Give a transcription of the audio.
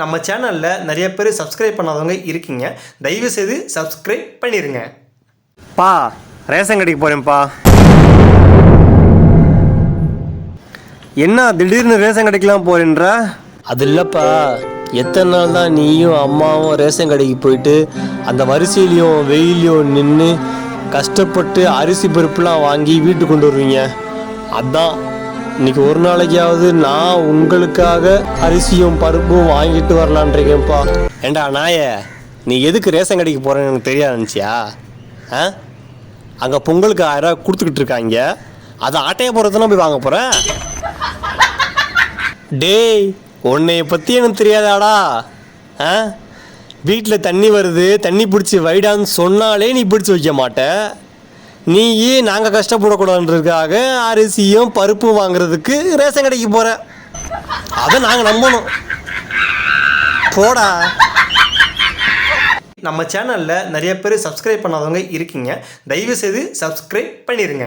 நம்ம சேனலில் நிறைய பேர் சப்ஸ்கிரைப் பண்ணாதவங்க இருக்கீங்க. தயவு செய்து சப்ஸ்கிரைப் பண்ணிடுங்க பா ரேஷன் கடைக்கு போகிறேன்ப்பா என்ன திடீர்னு ரேஷன் கடைக்கெலாம் போறேன்ற? அது இல்லைப்பா. எத்தனை நாள் தான் நீயும் அம்மாவும் ரேஷன் கடைக்கு போயிட்டு அந்த வரிசையிலையும் வெயிலையும் நின்று கஷ்டப்பட்டு அரிசி பருப்புலாம் வாங்கி வீட்டுக்கு கொண்டு வருவீங்க. அதான் இன்னைக்கு ஒரு நாளைக்காவது நான் உங்களுக்காக அரிசியும் பருப்பும் வாங்கிட்டு வரலான் ஏண்டா நாயே நீ எதுக்கு ரேஷன் கடைக்கு போகிறேன்னு எனக்கு தெரியாது நினச்சியா? ஆ? அங்கே பொங்கலுக்கு ஆயிரம் கொடுத்துக்கிட்டு இருக்காங்க. அதை ஆட்டையை போகிறதுனா போய் வாங்க போகிறேன் டேய் உன்னைய பற்றி எனக்கு தெரியாதாடா. ஆ? வீட்டில் தண்ணி வருது தண்ணி பிடிச்சி வைடான்னு சொன்னாலே நீ பிடிச்சி வைக்க மாட்ட. நீயே நாங்கள் கஷ்டப்படக்கூடாதுன்றதுக்காக அரிசியும் பருப்பும் வாங்குறதுக்கு ரேஷன் கடைக்கு போகிற அதை நாங்கள் நம்பணும். போடா. நம்ம சேனலில் நிறைய பேர் சப்ஸ்கிரைப் பண்ணாதவங்க இருக்கீங்க. தயவு செய்து சப்ஸ்கிரைப் பண்ணிடுங்க